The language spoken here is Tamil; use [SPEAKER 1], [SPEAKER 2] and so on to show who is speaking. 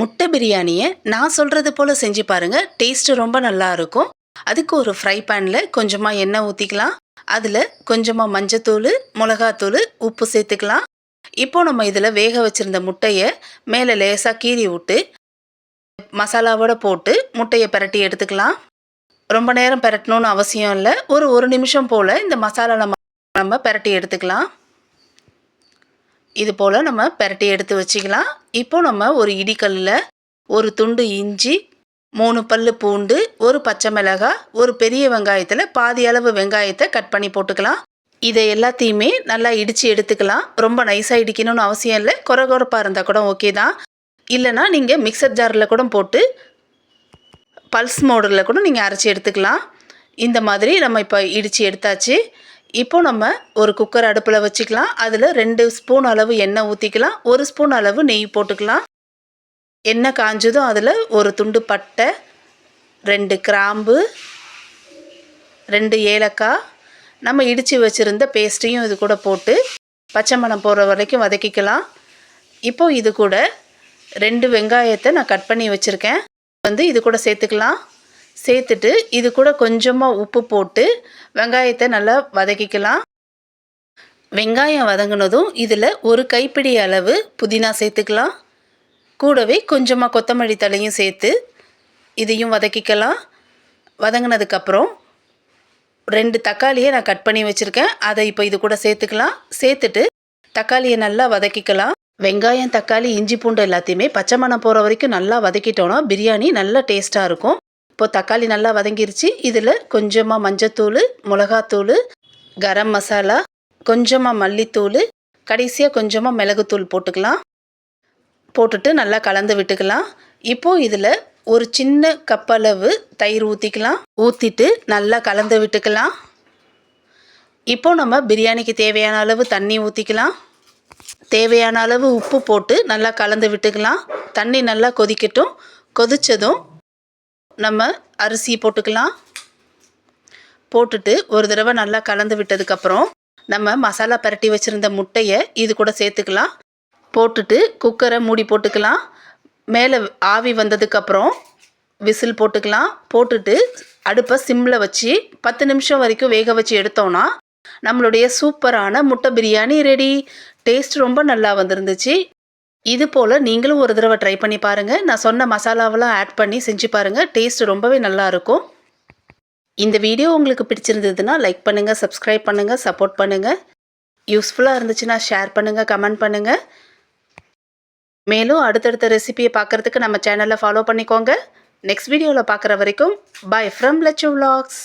[SPEAKER 1] முட்டை பிரியாணியை நான் சொல்கிறது போல் செஞ்சு பாருங்கள் டேஸ்ட்டு ரொம்ப நல்லா இருக்கும். அதுக்கு ஒரு ஃப்ரை பேனில் கொஞ்சமாக எண்ணெய் ஊற்றிக்கலாம் அதில் கொஞ்சமாக மஞ்சத்தூள் மிளகாத்தூள் உப்பு சேர்த்துக்கலாம். இப்போ நம்ம இதில் வேக வச்சுருந்த முட்டையை மேலே லேசாக கீறி விட்டு மசாலாவோட போட்டு முட்டையை பிரட்டி எடுத்துக்கலாம். ரொம்ப நேரம் பரட்டணும்னு அவசியம் இல்லை. ஒரு ஒரு நிமிஷம் போல் இந்த மசாலா நம்ம நம்ம பிரட்டி எடுத்துக்கலாம். இது போல் நம்ம பிரட்டி எடுத்து வச்சுக்கலாம். இப்போ நம்ம ஒரு இடிக்கல்லில் ஒரு துண்டு இஞ்சி மூணு பல் பூண்டு ஒரு பச்சை மிளகாய் ஒரு பெரிய வெங்காயத்தில் பாதி அளவு வெங்காயத்தை கட் பண்ணி போட்டுக்கலாம். இதை எல்லாத்தையுமே நல்லா இடித்து எடுத்துக்கலாம். ரொம்ப நைஸாக இடிக்கணும்னு அவசியம் இல்லை. குறை குறைப்பாக இருந்தால் கூட ஓகே தான். இல்லைனா நீங்கள் மிக்சர் ஜாரில் கூட போட்டு பல்ஸ் மோடலில் கூட நீங்கள் அரைச்சி எடுத்துக்கலாம். இந்த மாதிரி நம்ம இப்போ இடித்து எடுத்தாச்சு. இப்போ நம்ம ஒரு குக்கர் அடுப்பில் வச்சுக்கலாம். அதில் ரெண்டு ஸ்பூன் அளவு எண்ணெய் ஊற்றிக்கலாம் ஒரு ஸ்பூன் அளவு நெய் போட்டுக்கலாம். எண்ணெய் காஞ்சதும் அதில் ஒரு துண்டு பட்டை ரெண்டு கிராம்பு ரெண்டு ஏலக்காய். நம்ம இடித்து வச்சுருந்த பேஸ்ட்டையும் இது கூட போட்டு பச்சை மணம் போகிற வரைக்கும் வதக்கிக்கலாம். இப்போ இது கூட ரெண்டு வெங்காயத்தை நான் கட் பண்ணி வச்சுருக்கேன். வந்து இது கூட சேர்த்துக்கலாம். சேர்த்துட்டு இது கூட கொஞ்சமாக உப்பு போட்டு வெங்காயத்தை நல்லா வதக்கிக்கலாம். வெங்காயம் வதங்கினதும் இதில் ஒரு கைப்பிடி அளவு புதினா சேர்த்துக்கலாம். கூடவே கொஞ்சமாக கொத்தமல்லி தலையும் சேர்த்து இதையும் வதக்கிக்கலாம். வதங்கினதுக்கப்புறம் ரெண்டு தக்காளியை நான் கட் பண்ணி வச்சுருக்கேன். அதை இப்போ இது கூட சேர்த்துக்கலாம். சேர்த்துட்டு தக்காளியை நல்லா வதக்கிக்கலாம். வெங்காயம் தக்காளி இஞ்சி பூண்டு எல்லாத்தையுமே பச்சை மணம் போகிற வரைக்கும் நல்லா வதக்கிட்டோன்னா பிரியாணி நல்லா டேஸ்ட்டாக இருக்கும். இப்போ தக்காளி நல்லா வதங்கிருச்சு. இதில் கொஞ்சமாக மஞ்சத்தூள் மிளகாத்தூள் கரம் மசாலா கொஞ்சமாக மல்லித்தூள் கடைசியாக கொஞ்சமாக மிளகுத்தூள் போட்டுக்கலாம். போட்டுட்டு நல்லா கலந்து விட்டுக்கலாம். இப்போது இதில் ஒரு சின்ன கப்பளவு தயிர் ஊற்றிக்கலாம் ஊற்றிட்டு நல்லா கலந்து விட்டுக்கலாம். இப்போ நம்ம பிரியாணிக்கு தேவையான அளவு தண்ணி ஊற்றிக்கலாம் தேவையான அளவு உப்பு போட்டு நல்லா கலந்து விட்டுக்கலாம். தண்ணி நல்லா கொதிக்கட்டும். கொதித்ததும் நம்ம அரிசி போட்டுக்கலாம். போட்டுட்டு ஒரு தடவை நல்லா கலந்து விட்டதுக்கப்புறம் நம்ம மசாலா பரட்டி வச்சுருந்த முட்டையை இது கூட சேர்த்துக்கலாம். போட்டுட்டு குக்கரை மூடி போட்டுக்கலாம். மேலே ஆவி வந்ததுக்கப்புறம் விசில் போட்டுக்கலாம். போட்டுட்டு அடுப்பை சிம்மில் வச்சு பத்து நிமிஷம் வரைக்கும் வேக வச்சு எடுத்தோன்னா நம்மளுடைய சூப்பரான முட்டை பிரியாணி ரெடி. டேஸ்ட் ரொம்ப நல்லா வந்திருந்துச்சு. இது போல் நீங்களும் ஒரு தடவை ட்ரை பண்ணி பாருங்கள் நான் சொன்ன மசாலாவெல்லாம் ஆட் பண்ணி செஞ்சு பாருங்கள் டேஸ்ட் ரொம்பவே நல்லா இருக்கும். இந்த வீடியோ உங்களுக்கு பிடிச்சிருந்ததுன்னா லைக் பண்ணுங்கள் சப்ஸ்கிரைப் பண்ணுங்கள் சப்போர்ட் பண்ணுங்கள் யூஸ்ஃபுல்லாக இருந்துச்சுன்னா ஷேர் பண்ணுங்கள் கமெண்ட் பண்ணுங்கள் மேலும் அடுத்தடுத்த ரெசிபியை பார்க்குறதுக்கு நம்ம சேனலை ஃபாலோ பண்ணிக்கோங்க. நெக்ஸ்ட் வீடியோவில் பார்க்குற வரைக்கும் பை ஃப்ரம் லட்சு விலாக்ஸ்